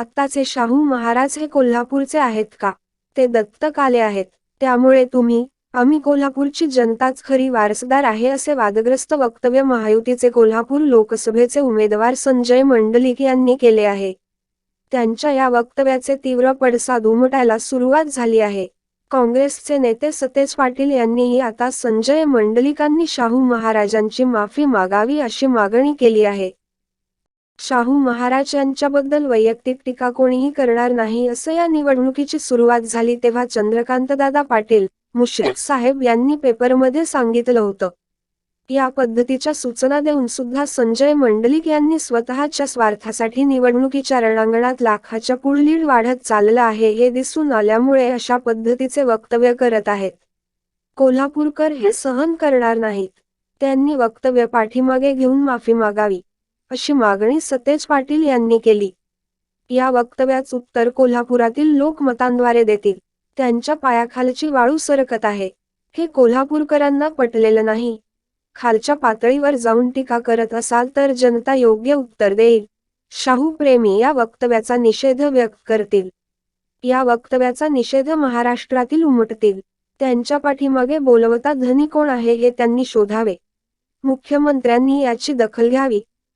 आत्ताचे शाहू महाराज हे कोल्हापूरचे आहेत का? ते दत्तक आले आहेत. त्यामुळे तुम्ही आम्ही कोल्हापूरची जनताच खरी वारसदार आहे असे वादग्रस्त वक्तव्य महायुतीचे कोल्हापूर लोकसभेचे उमेदवार संजय मंडलिक यांनी केले आहे. त्यांच्या या वक्तव्याचे तीव्र पडसाद उमटायला सुरुवात झाली आहे. काँग्रेसचे नेते सतेज पाटील यांनीही आता संजय मंडलिकांनी शाहू महाराजांची माफी मागावी अशी मागणी केली आहे. शाहू महाराज यांच्याबद्दल वैयक्तिक टीका कोणीही करणार नाही असं या निवडणुकीची सुरुवात झाली तेव्हा चंद्रकांतदादा पाटील मुश्रीफ साहेब यांनी पेपरमध्ये सांगितलं होतं. या पद्धतीच्या सूचना देऊन सुद्धा संजय मंडलिक यांनी स्वतःच्या स्वार्थासाठी निवडणुकीच्या रणांगणात लाखाच्या पुढलीड वाढत चाललं आहे हे दिसून आल्यामुळे अशा पद्धतीचे वक्तव्य करत आहेत. कोल्हापूरकर हे सहन करणार नाहीत. त्यांनी वक्तव्य पाठीमागे घेऊन माफी मागावी. अशी मागणी सतेज पाटील यांनी केली. या वक्तव्याच उत्तर कोल्हापुरातील लोक मतांद्वारे देतील. त्यांच्या पायाखालची वाळू सरकत आहे. हे कोल्हापूरकरांना पटलेलं नाही. खालच्या पातळीवर जाऊन टीका करत असाल तर जनता योग्य उत्तर देईल. शाहू प्रेमी या वक्तव्याचा निषेध व्यक्त करतील. या वक्तव्याचा निषेध महाराष्ट्रातील उमटतील. त्यांच्या पाठीमागे बोलवता धनी कोण आहे हे त्यांनी शोधावे. मुख्यमंत्र्यांनी याची दखल घ्यावी.